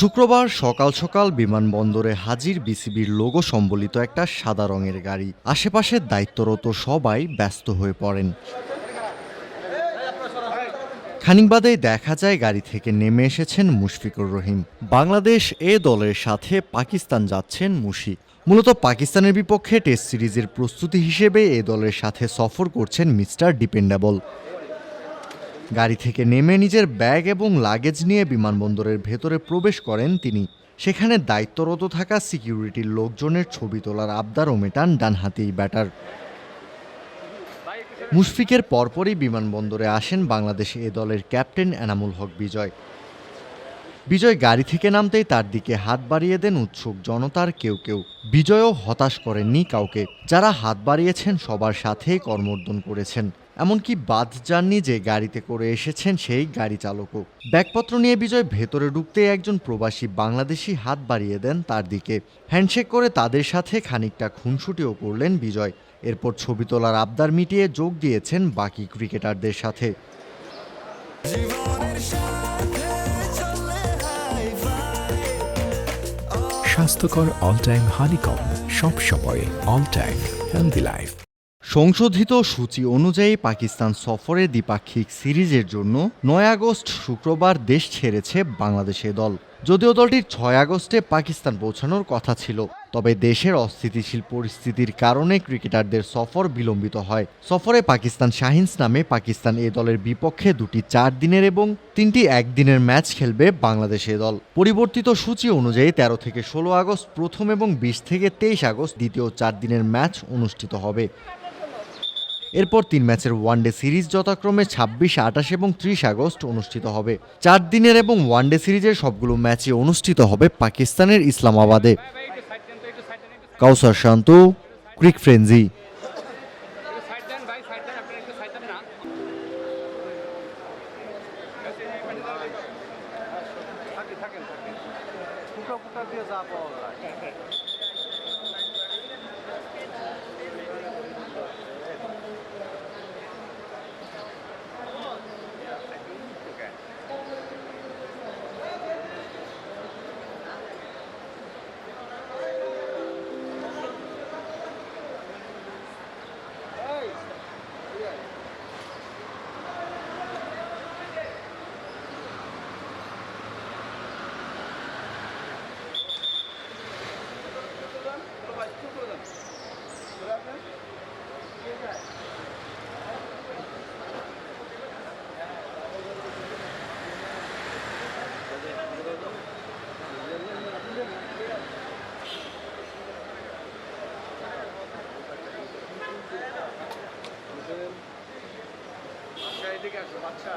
শুক্রবার সকাল সকাল বিমানবন্দরে হাজির বিসিবির লোগো সম্বলিত একটা সাদা রঙের গাড়ি। আশেপাশে দায়িত্বরত সবাই ব্যস্ত হয়ে পড়েন। খানিক বাদেই দেখা যায় গাড়ি থেকে নেমে এসেছেন মুশফিকুর রহিম। বাংলাদেশ এ দলের সাথে পাকিস্তান যাচ্ছেন মুশি। মূলত পাকিস্তানের বিপক্ষে টেস্ট সিরিজের প্রস্তুতি হিসেবে এ দলের সাথে সফর করছেন মিস্টার ডিপেন্ডেবল। গাড়ি থেকে নেমে নিজের ব্যাগ এবং লাগেজ নিয়ে বিমানবন্দরের ভেতরে প্রবেশ করেন তিনি। সেখানে দায়িত্বরত থাকা সিকিউরিটির লোকজনের ছবি তোলার আবদারও মেটান ডানহাতি ব্যাটার। মুশফিকের পরপরই বিমানবন্দরে আসেন বাংলাদেশ এ দলের ক্যাপ্টেন এনামুল হক বিজয়। বিজয় গাড়ি থেকে নামতেই তার দিকে হাত বাড়িয়ে দেন উৎসুক জনতার কেউ কেউ। বিজয়ও হতাশ করেননি কাউকে। যারা হাত বাড়িয়েছেন সবার সাথেই কর্মর্দন করেছেন। এমনকি বাদ যাননি যে গাড়িতে করে এসেছেন সেই গাড়ি চালকও। ব্যাগপত্র নিয়ে বিজয় ভেতরে ঢুকতে একজন প্রবাসী বাংলাদেশি হাত বাড়িয়ে দেন তার দিকে। হ্যান্ডশেক করে তাদের সাথে খানিকটা খুনসুটিও করলেন বিজয়। এরপর ছবি তোলার আবদার মিটিয়ে যোগ দিয়েছেন বাকি ক্রিকেটারদের সাথে। স্বাস্থ্যকর অল টাইম হানিকম সব সময় অল টাইম হেলদি লাইফ সংশোধিত সূচি অনুযায়ী পাকিস্তান সফরে দ্বিপাক্ষিক সিরিজের জন্য নয় আগস্ট শুক্রবার দেশ ছেড়েছে বাংলাদেশে দল। যদিও দলটির ছয় আগস্টে পাকিস্তান পৌঁছানোর কথা ছিল, তবে দেশের অস্থিতিশীল পরিস্থিতির কারণে ক্রিকেটারদের সফর বিলম্বিত হয়। সফরে পাকিস্তান শাহিনস নামে পাকিস্তান এ দলের বিপক্ষে দুটি চার দিনের এবং তিনটি একদিনের ম্যাচ খেলবে বাংলাদেশ এ দল। পরিবর্তিত সূচি অনুযায়ী তেরো থেকে ষোলো আগস্ট প্রথম এবং বিশ থেকে তেইশ আগস্ট দ্বিতীয় চার দিনের ম্যাচ অনুষ্ঠিত হবে। এরপর তিন ম্যাচের ওয়ানডে সিরিজ যথাক্রমে ছাব্বিশ, আঠাশ এবং ত্রিশ আগস্ট অনুষ্ঠিত হবে। চার দিনের এবং ওয়ানডে সিরিজের সবগুলো ম্যাচই অনুষ্ঠিত হবে পাকিস্তানের ইসলামাবাদে। কাউসার শান্ত, ক্রিক ফ্রেঞ্জি থাকেন থাকেন ফুটা দিয়ে যা পাওয়া যায় এদিকে আসো বাচ্চা।